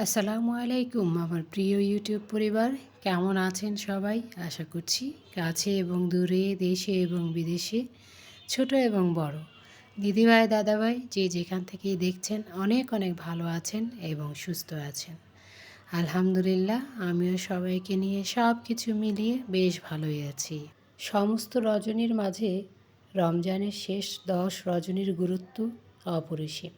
আসসালামু আলাইকুম, আমার প্রিয় ইউটিউব পরিবার। কেমন আছেন সবাই? আশা করছি কাছে এবং দূরে, দেশে এবং বিদেশে, ছোট এবং বড়। দিদিভাই, দাদাভাই, যে যেখান থেকেই দেখছেন, অনেক অনেক ভালো আছেন এবং সুস্থ আছেন। আলহামদুলিল্লাহ, আমিও সবাইকে নিয়ে সব কিছু মিলিয়ে বেশ ভালোই আছি। সমস্ত রজনীর মাঝে রমজানের শেষ দশ রজনীর গুরুত্ব অপরিসীম।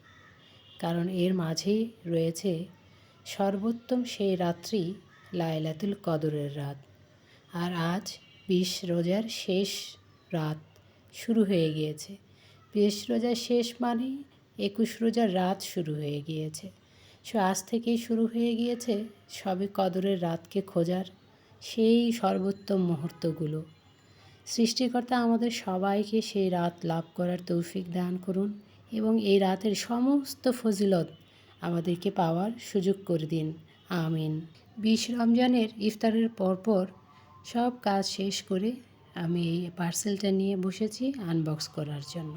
কারণ এর মাঝেই রয়েছে সর্বোত্তম সেই রাত্রি লায়লাতুল কদরের রাত। আর আজ বিশ রোজার শেষ রাত শুরু হয়ে গিয়েছে। বিশ রোজার শেষ মানেই একুশ রোজার রাত শুরু হয়ে গিয়েছে। সো আজ থেকেই শুরু হয়ে গিয়েছে সবে কদরের রাতকে খোঁজার সেই সর্বোত্তম মুহূর্তগুলো। সৃষ্টিকর্তা আমাদের সবাইকে সেই রাত লাভ করার তৌফিক দান করুন এবং এই রাতের সমস্ত ফজিলত আমাদেরকে পাওয়ার সুযোগ করে দিন। আমিন। বিশ রমজানের ইফতারের পরপর সব কাজ শেষ করে আমি এই পার্সেলটা নিয়ে বসেছি আনবক্স করার জন্য।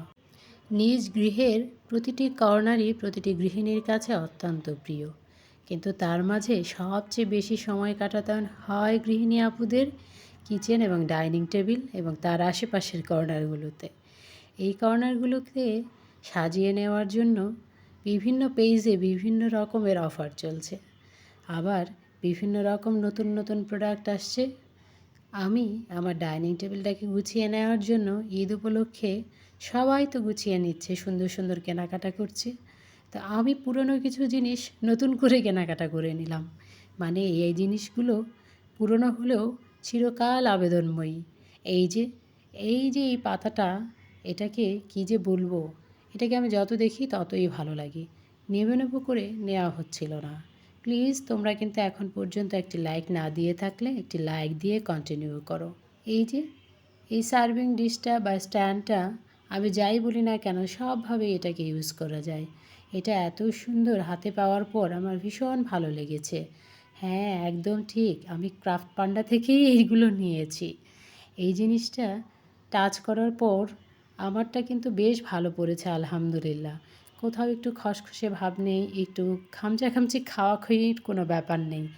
নিজ গৃহের প্রতিটি কর্নারই প্রতিটি গৃহিণীর কাছে অত্যন্ত প্রিয়। কিন্তু তার মাঝে সবচেয়ে বেশি সময় কাটাতে হয় গৃহিণী আপুদের কিচেন এবং ডাইনিং টেবিল এবং তার আশেপাশের কর্নারগুলোতে। এই কর্নারগুলোকে সাজিয়ে নেওয়ার জন্য বিভিন্ন পেজে বিভিন্ন রকমের অফার চলছে। আবার বিভিন্ন রকম নতুন নতুন প্রোডাক্ট আসছে। আমি আমার ডাইনিং টেবিলটাকে গুছিয়ে নেওয়ার জন্য ঈদ উপলক্ষে সবাই তো গুছিয়ে নিচ্ছে, সুন্দর সুন্দর কেনাকাটা করছে। তো আমি পুরনো কিছু জিনিস নতুন করে কেনাকাটা করে নিলাম। মানে এই জিনিসগুলো পুরনো হলেও চিরকাল আবেদনময়ী। এই যে এই যে এই পাতাটা, এটাকে কী যে বলব? এটাকে আমি যত দেখি ততই ভালো লাগে। নেবে নেব করে নেওয়া হচ্ছিল না। প্লিজ, তোমরা কিন্তু এখন পর্যন্ত একটি লাইক না দিয়ে থাকলে একটি লাইক দিয়ে কন্টিনিউ করো। এই যে, এই সার্ভিং ডিশটা বা স্ট্যান্ডটা আমি যাই বলি না কেন সবভাবে এটাকে ইউজ করা যায়। এটা এত সুন্দর হাতে পাওয়ার পর আমার ভীষণ ভালো লেগেছে। হ্যাঁ একদম ঠিক, আমি ক্রাফট পান্ডা থেকেই এইগুলো নিয়েছি। এই জিনিসটা টাচ করার পর আমারটা কিন্তু বেশ ভালো পড়েছে, আলহামদুলিল্লাহ। কোথাও একটু খসখসে ভাব নেই, একটু খামচা খামচি খাওয়া খইয়ের কোনো ব্যাপার নেই।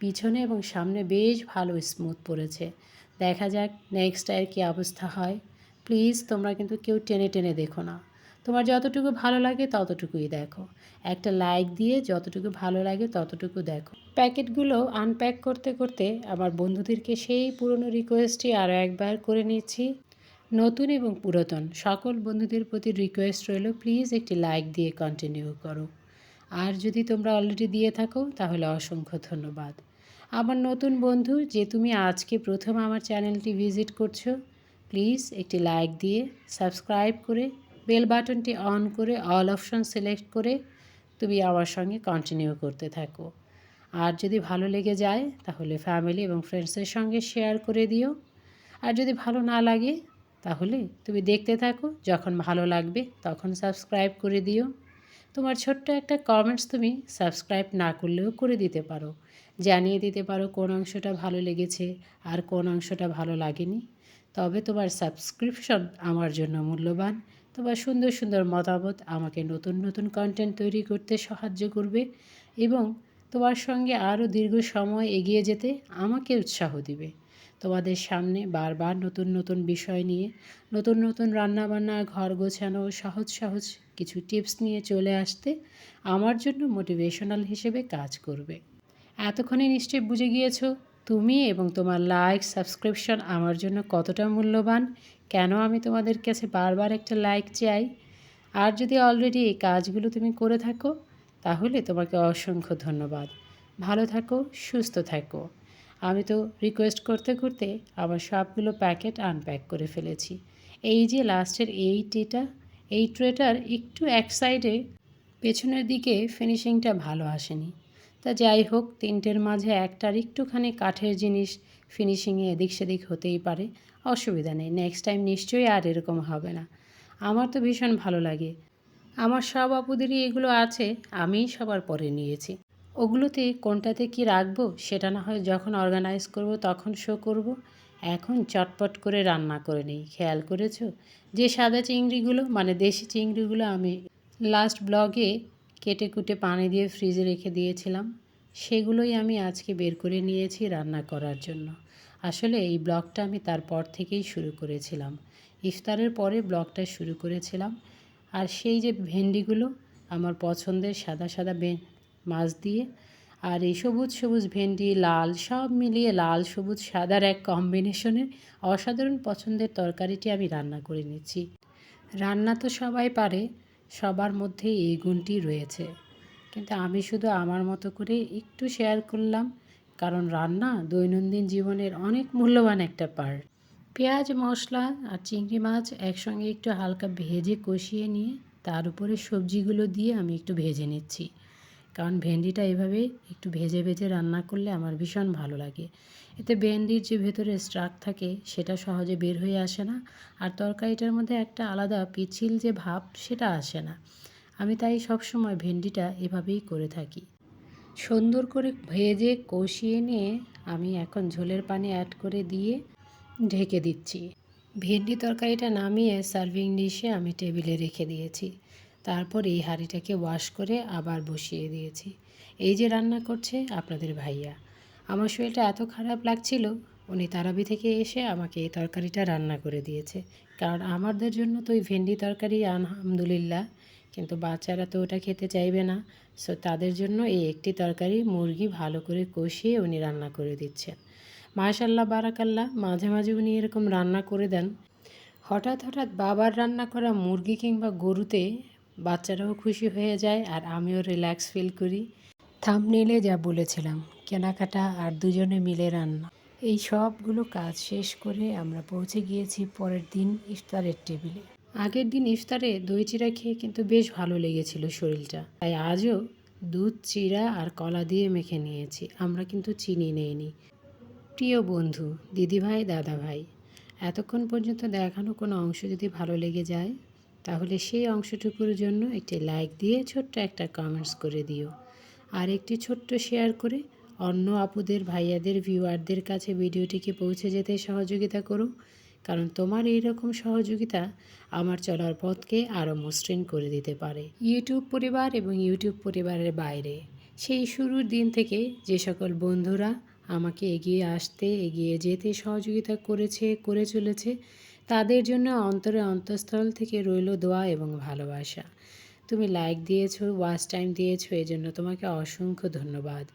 পিছনে এবং সামনে বেশ ভালো স্মুথ পড়েছে। দেখা যাক নেক্সট আর কী অবস্থা হয়। প্লিজ তোমরা কিন্তু কেউ টেনে টেনে দেখো না। তোমার যতটুকু ভালো লাগে ততটুকুই দেখো। একটা লাইক দিয়ে যতটুকু ভালো লাগে ততটুকু দেখো। প্যাকেটগুলো আনপ্যাক করতে করতে আমার বন্ধুদেরকে সেই পুরনো রিকোয়েস্টটি আরও একবার করে নিচ্ছি। নতুন এবং পুরাতন সকল বন্ধুদের প্রতি রিকোয়েস্ট রইল প্লিজ একটি লাইক দিয়ে কন্টিনিউ করো। আর যদি তোমরা অলরেডি দিয়ে থাকো, তাহলে অসংখ্য ধন্যবাদ। আমার নতুন বন্ধু, যে তুমি আজকে প্রথম আমার চ্যানেলটি ভিজিট করছ প্লিজ একটি লাইক দিয়ে সাবস্ক্রাইব করে বেল বাটনটি অন করে অল অপশন সিলেক্ট করে তুমি আমার সঙ্গে কন্টিনিউ করতে থাকো। আর যদি ভালো লেগে যায়, তাহলে ফ্যামিলি এবং ফ্রেন্ডসের সঙ্গে শেয়ার করে দিও। আর যদি ভালো না লাগে তাহলে তুমি দেখতে থাকো, যখন ভালো লাগবে তখন সাবস্ক্রাইব করে দিও। তোমার ছোট্ট একটা কমেন্টস তুমি সাবস্ক্রাইব না করলেও করে দিতে পারো। জানিয়ে দিতে পারো কোন অংশটা ভালো লেগেছে আর কোন অংশটা ভালো লাগেনি। তবে তোমার সাবস্ক্রিপশন আমার জন্য মূল্যবান। তোমার সুন্দর সুন্দর মতামত আমাকে নতুন নতুন কন্টেন্ট তৈরি করতে সাহায্য করবে এবং তোমার সঙ্গে আরও দীর্ঘ সময় এগিয়ে যেতে আমাকে উৎসাহ দিবে। তোমাদের সামনে বারবার নতুন নতুন বিষয় নিয়ে, নতুন নতুন রান্নাবান্না, ঘর গোছানো, সহজ সহজ কিছু টিপস নিয়ে চলে আসতে আমার জন্য মোটিভেশনাল হিসেবে কাজ করবে। এতক্ষণে নিশ্চয়ই বুঝে গিয়েছো তুমি এবং তোমার লাইক, সাবস্ক্রিপশন আমার জন্য কতটা মূল্যবান। কেন আমি তোমাদের কাছে বারবার একটা লাইক চাই? আর যদি অলরেডি এই কাজগুলো তুমি করে থাকো, তাহলে তোমাকে অসংখ্য ধন্যবাদ। ভালো থাকো, সুস্থ থাকো। আমি তো রিকোয়েস্ট করতে করতে আবার সবগুলো প্যাকেট আনপ্যাক করে ফেলেছি। এই যে লাস্টের এই ট্রেটা এই ট্রেটার একটু এক সাইডে পেছনের দিকে ফিনিশিংটা ভালো আসেনি। তা যাই হোক, তিনটের মাঝে একটার একটুখানি কাঠের জিনিস ফিনিশিংয়ে এদিক সেদিক হতেই পারে, অসুবিধা নেই নেক্সট টাইম নিশ্চয়ই আর এরকম হবে না। আমার তো ভীষণ ভালো লাগে। আমার সব আপুদেরই এগুলো আছে, আমিই সবার পরে নিয়েছি। ওগুলোতে কোনটাতে কি রাখব সেটা না হয় যখন অর্গানাইজ করব তখন শো করব। এখন চটপট করে রান্না করে নিই, খেয়াল করেছ? যে সাদা চিংড়িগুলো মানে দেশি চিংড়িগুলো আমি লাস্ট ব্লগে কেটে কুটে পানি দিয়ে ফ্রিজে রেখে দিয়েছিলাম, সেগুলোই আমি আজকে বের করে নিয়েছি রান্না করার জন্য। আসলে এই ব্লগটা আমি তারপর থেকেই শুরু করেছিলাম। ইফতারের পরে ব্লগটা শুরু করেছিলাম। আর সেই যে ভেন্ডিগুলো, আমার পছন্দের সাদা সাদা মাছ দিয়ে। আর এই সবুজ সবুজ ভেন্ডি, লাল, সব মিলিয়ে লাল, সবুজ, সাদার এক কম্বিনেশনের অসাধারণ পছন্দের তরকারিটি আমি রান্না করে নিচ্ছি। রান্না তো সবাই পারে, সবার মধ্যে এই গুণটি রয়েছে। কিন্তু আমি শুধু আমার মতো করে একটু শেয়ার করলাম, কারণ রান্না দৈনন্দিন জীবনের অনেক মূল্যবান একটা পার্ট পেঁয়াজ, মশলা আর চিংড়ি মাছ একসঙ্গে একটু হালকা ভেজে কষিয়ে নিয়ে, তার উপরে সবজিগুলো দিয়ে আমি একটু ভেজে নিচ্ছি। কারণ ভেন্ডিটা এভাবে একটু ভেজে ভেজে রান্না করলে আমার ভীষণ ভালো লাগে। এতে ভেন্ডির যে ভেতরে স্ট্রাক থাকে সেটা সহজে বের হয়ে আসে না আর তরকারিটার মধ্যে একটা আলাদা পিছিল যে ভাব সেটা আসে না। আমি তাই সবসময় ভেন্ডিটা এভাবেই করে থাকি। সুন্দর করে ভেজে কষিয়ে নিয়ে আমি এখন ঝোলের পানি অ্যাড করে দিয়ে ঢেকে দিচ্ছি। ভেন্ডি তরকারিটা নামিয়ে সার্ভিং ডিশে আমি টেবিলে রেখে দিয়েছি। তারপর এই হাঁড়িটাকে ওয়াশ করে আবার বসিয়ে দিয়েছি। এই যে রান্না করছে আপনাদের ভাইয়া। আমার শরীরটা এত খারাপ লাগছিল, উনি তারাবি থেকে এসে আমাকে এই তরকারিটা রান্না করে দিয়েছে। কারণ আমাদের জন্য তো ওই ভেন্ডি তরকারি আলহামদুলিল্লাহ, কিন্তু বাচ্চারা তো ওটা খেতে চাইবে না। সো তাদের জন্য এই একটি তরকারি মুরগি ভালো করে কষিয়ে উনি রান্না করে দিচ্ছেন। মাশাল্লাহ বারাকাল্লাহ, মাঝে মাঝে উনি এরকম রান্না করে দেন। হঠাৎ হঠাৎ বাবার রান্না করা মুরগি কিংবা গরুতে বাচ্চারাও খুশি হয়ে যায় আর আমিও রিল্যাক্স ফিল করি। থামনেলে যা বলেছিলাম, কেনাকাটা আর দুজনে মিলে রান্না। এই সবগুলো কাজ শেষ করে আমরা পৌঁছে গিয়েছি পরের দিন ইফতারের টেবিলে। আগের দিন ইফতারে দই চিরা খেয়ে কিন্তু বেশ ভালো লেগেছিল শরীরটা। তাই আজও দুধ, চিরা আর কলা দিয়ে মেখে নিয়েছি, আমরা কিন্তু চিনি নেইনি। প্রিয় বন্ধু, দিদিভাই, দাদাভাই, এতক্ষণ পর্যন্ত দেখানো কোনো অংশ যদি ভালো লেগে যায় তাহলে সেই অংশটুকুর জন্য একটি লাইক দিয়ে ছোট্ট একটা কমেন্টস করে দিও। আর একটি ছোট্ট শেয়ার করে অন্য আপুদের, ভাইয়াদের ভিউয়ারদের কাছে ভিডিওটিকে পৌঁছে যেতে সহযোগিতা করো। কারণ তোমার এই রকম সহযোগিতা আমার চলার পথকে আরও মসৃণ করে দিতে পারে। ইউটিউব পরিবার এবং ইউটিউব পরিবারের বাইরে, সেই শুরুর দিন থেকে যে সকল বন্ধুরা আমাকে এগিয়ে আসতে, এগিয়ে যেতে সহযোগিতা করেছে, করে চলেছে তাদের জন্য অন্তরে অন্তঃস্থল থেকে রইল দোয়া এবং ভালোবাসা। তুমি লাইক দিয়েছ ওয়াচ টাইম দিয়েছ এই জন্য তোমাকে অসংখ্য ধন্যবাদ।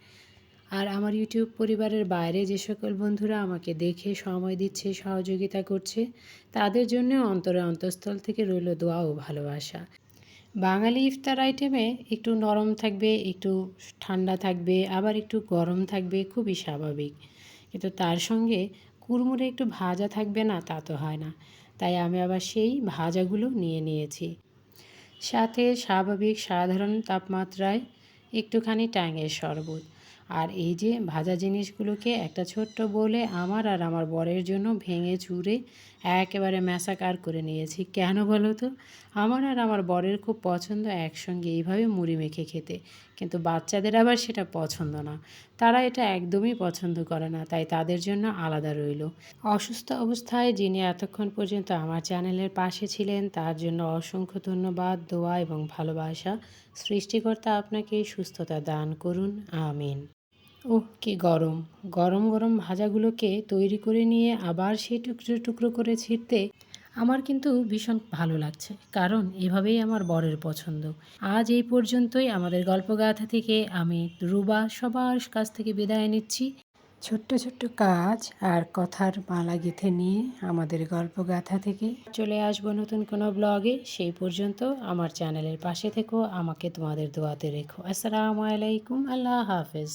আর আমার ইউটিউব পরিবারের বাইরে যে সকল বন্ধুরা আমাকে দেখে সময় দিচ্ছে, সহযোগিতা করছে, তাদের জন্য অন্তরে অন্তঃস্থল থেকে রইল দোয়া ও ভালোবাসা। বাঙালি ইফতার আইটেমে একটু নরম থাকবে, একটু ঠান্ডা থাকবে, আবার একটু গরম থাকবে, খুবই স্বাভাবিক। কিন্তু তার সঙ্গে কুড়মুড়ে একটু ভাজা থাকবে না, তা তো হয় না। তাই আমি আবার সেই ভাজাগুলো নিয়ে নিয়েছি। সাথে স্বাভাবিক সাধারণ তাপমাত্রায় একটুখানি ট্যাঙের শরবত। আর এই যে ভাজা জিনিসগুলোকে একটা ছোট্ট বলে আমার আর আমার বরের জন্য ভেঙে চুরে একেবারে ম্যাসাকার করে নিয়েছি। কেন বলো তো? আমার আর আমার বরের খুব পছন্দ একসঙ্গে এইভাবে মুড়ি মেখে খেতে। কিন্তু বাচ্চাদের আবার সেটা পছন্দ না। তারা এটা একদমই পছন্দ করে না, তাই তাদের জন্য আলাদা রইল। অসুস্থ অবস্থায় যিনি এতক্ষণ পর্যন্ত আমার চ্যানেলের পাশে ছিলেন, তার জন্য অসংখ্য ধন্যবাদ, দোয়া এবং ভালোবাসা। সৃষ্টিকর্তা আপনাকে সুস্থতা দান করুন। আমিন। ওহ কি গরম। গরম গরম ভাজাগুলোকে তৈরি করে নিয়ে আবার সেই টুকরো টুকরো করে ছিঁড়তে আমার কিন্তু ভীষণ ভালো লাগছে কারণ এভাবেই আমার বরের পছন্দ। আজ এই পর্যন্তই আমাদের গল্পগাথা থেকে আমি রুবা সবার কাছ থেকে বিদায় নিচ্ছি। ছোট্ট ছোট্ট কাজ আর কথার মালা গেঁথে নিয়ে আমাদের গল্পগাথা থেকে চলে আসব নতুন কোনো ব্লগে। সেই পর্যন্ত আমার চ্যানেলের পাশে থেকো আমাকে তোমাদের দোয়াতে রেখো। আসসালামু আলাইকুম আল্লাহ হাফেজ।